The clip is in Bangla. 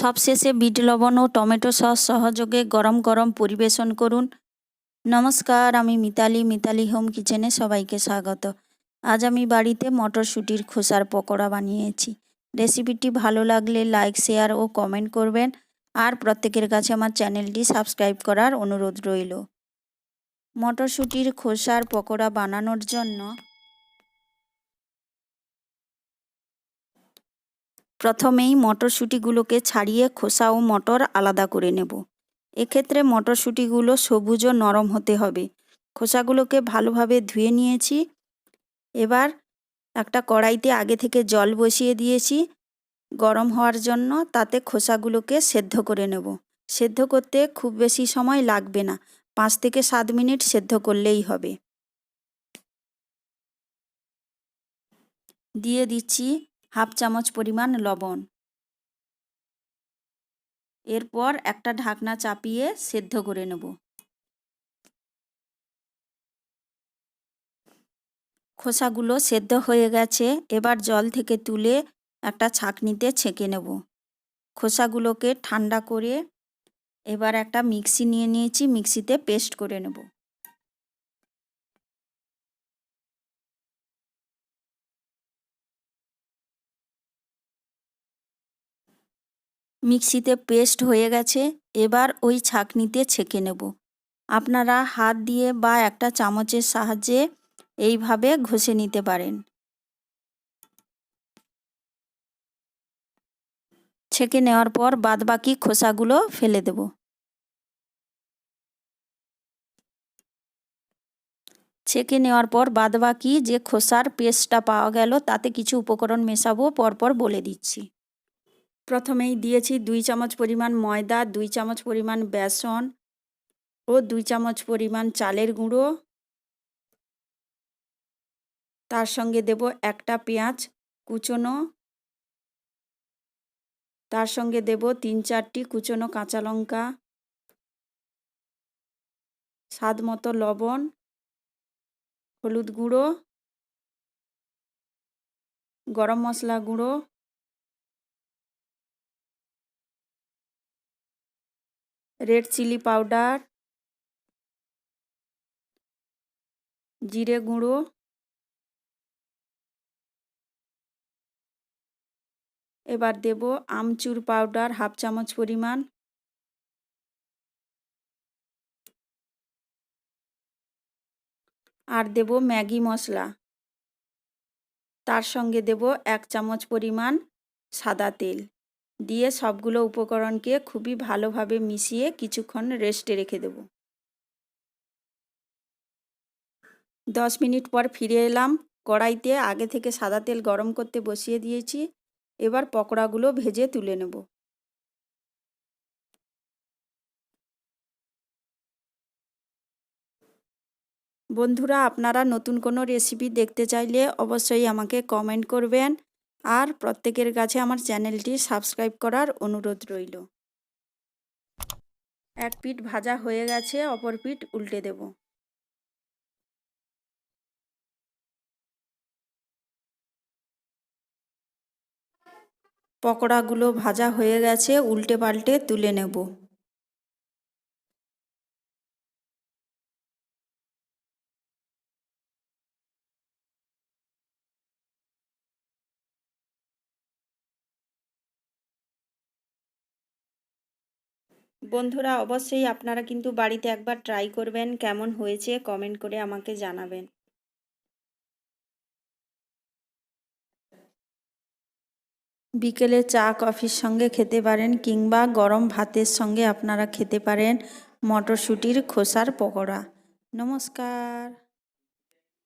সবশেষে বিট লবণ ও টমেটো সস সহযোগে গরম গরম পরিবেশন করুন। নমস্কার, আমি মিতালি মিতালি হোম কিচেনে সবাইকে স্বাগত। আজ আমি বাড়িতে মটরশুঁটির খোসার পকোড়া বানিয়েছি। রেসিপিটি ভালো লাগলে লাইক, শেয়ার ও কমেন্ট করবেন। আর প্রত্যেকের কাছে আমার চ্যানেলটি সাবস্ক্রাইব করার অনুরোধ রইল। মটরশুঁটির খোসার পকোড়া বানানোর জন্য প্রথমেই মটরশুঁটিগুলোকে ছাড়িয়ে খোসা ও মটর আলাদা করে নেব। এক্ষেত্রে মটরশুঁটিগুলো সবুজ ও নরম হতে হবে। খোসাগুলোকে ভালোভাবে ধুয়ে নিয়েছি। এবার একটা কড়াইতে আগে থেকে জল বসিয়ে দিয়েছি। গরম হওয়ার জন্য তাতে খোসাগুলোকে সেদ্ধ করে নেব। সেদ্ধ করতে খুব বেশি সময় লাগবে না। পাঁচ থেকে সাত মিনিট সেদ্ধ করলেই হবে। দিয়ে দিচ্ছি হাফ চামচ পরিমাণ লবণ। এরপর একটা ঢাকনা চাপিয়ে সেদ্ধ করে নেব। খোসাগুলো সেদ্ধ হয়ে গেছে, এবার জল থেকে তুলে একটা ছাঁকনিতে ছেঁকে নেব। খোসাগুলোকে ঠান্ডা করে এবার একটা মিক্সি নিয়ে নিয়েছি, মিক্সিতে পেস্ট করে নেব। মিক্সিতে পেস্ট হয়ে গেছে, এবার ওই ছাঁকনিতে ছেঁকে নেব। আপনারা হাত দিয়ে বা একটা চামচের সাহায্যে এইভাবে ঘষে নিতে পারেন। ছেঁকে নেওয়ার পর বাদবাকি খোসাগুলো ফেলে দেব। ছেঁকে নেওয়ার পর বাদবাকি যে খোসার পেস্টটা পাওয়া গেল, তাতে কিছু উপকরণ মেশাবো, পরপর বলে দিচ্ছি। প্রথমেই দিয়েছি দুই চামচ পরিমাণ ময়দা, দুই চামচ পরিমাণ বেসন ও দুই চামচ পরিমাণ চালের গুঁড়ো। তার সঙ্গে দেব একটা পেঁয়াজ কুচনো। তার সঙ্গে দেব তিন চারটি কুচনো কাঁচা লঙ্কা। স্বাদ মতো লবণ, হলুদ গুঁড়ো, গরম মশলা গুঁড়ো। রেড চিলি পাউডার জিরে গুঁড়ো এবার দেব আমচুর পাউডার হাফ চামচ পরিমাণ। আর দেব ম্যাগি মশলা। তার সঙ্গে দেব এক চামচ পরিমাণ সাদা তেল। দিয়ে সবগুলো উপকরণকে খুবই ভালোভাবে মিশিয়ে কিছুক্ষণ রেস্টে রেখে দেব। দশ মিনিট পর ফিরে এলাম। কড়াইতে আগে থেকে সাদা তেল গরম করতে বসিয়ে দিয়েছি। এবার পকোড়াগুলো ভেজে তুলে নেব। বন্ধুরা, আপনারা নতুন কোনো রেসিপি দেখতে চাইলে অবশ্যই আমাকে কমেন্ট করবেন। আর প্রত্যেকের কাছে আমার চ্যানেলটি সাবস্ক্রাইব করার অনুরোধ রইল। এক পিঠ ভাজা হয়ে গেছে, অপর পিঠ উল্টে দেব। পকোড়াগুলো ভাজা হয়ে গেছে, উল্টে পাল্টে তুলে নেব। বন্ধুরা, অবশ্যই আপনারা কিন্তু বাড়িতে একবার ট্রাই করবেন কেমন হয়েছে কমেন্ট করে আমাকে জানাবেন। বিকেলে চা, কফির সঙ্গে খেতে পারেন কিংবা গরম ভাতের সঙ্গে আপনারা খেতে পারেন মটরশুঁটির খোসার পকোড়া। নমস্কার।